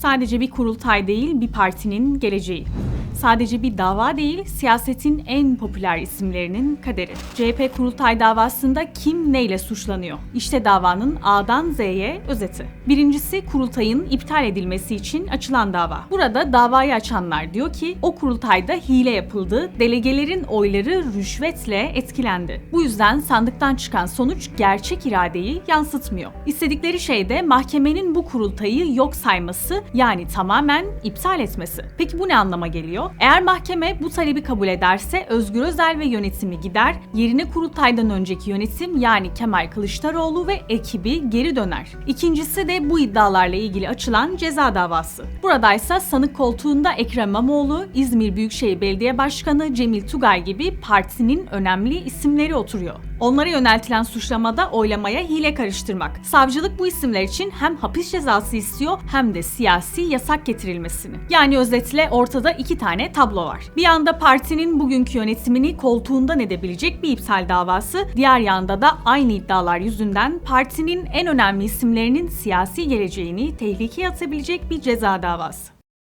Sadece bir kurultay değil, bir partinin geleceği. Sadece bir dava değil, siyasetin en popüler isimlerinin kaderi. CHP kurultay davasında kim neyle suçlanıyor? İşte davanın A'dan Z'ye özeti. Birincisi kurultayın iptal edilmesi için açılan dava. Burada davayı açanlar diyor ki o kurultayda hile yapıldı, delegelerin oyları rüşvetle etkilendi. Bu yüzden sandıktan çıkan sonuç gerçek iradeyi yansıtmıyor. İstedikleri şey de mahkemenin bu kurultayı yok sayması yani tamamen iptal etmesi. Peki bu ne anlama geliyor? Eğer mahkeme bu talebi kabul ederse Özgür Özel ve yönetimi gider, yerine kurultaydan önceki yönetim yani Kemal Kılıçdaroğlu ve ekibi geri döner. İkincisi de bu iddialarla ilgili açılan ceza davası. Buradaysa sanık koltuğunda Ekrem İmamoğlu, İzmir Büyükşehir Belediye Başkanı Cemil Tugay gibi partinin önemli isimleri oturuyor. Onlara yöneltilen suçlamada oylamaya hile karıştırmak. Savcılık bu isimler için hem hapis cezası istiyor hem de siyasi yasak getirilmesini. Yani özetle ortada iki tane tablo var. Bir yanda partinin bugünkü yönetimini koltuğundan edebilecek bir iptal davası, diğer yanda da aynı iddialar yüzünden partinin en önemli isimlerinin siyasi geleceğini tehlikeye atabilecek bir ceza davası.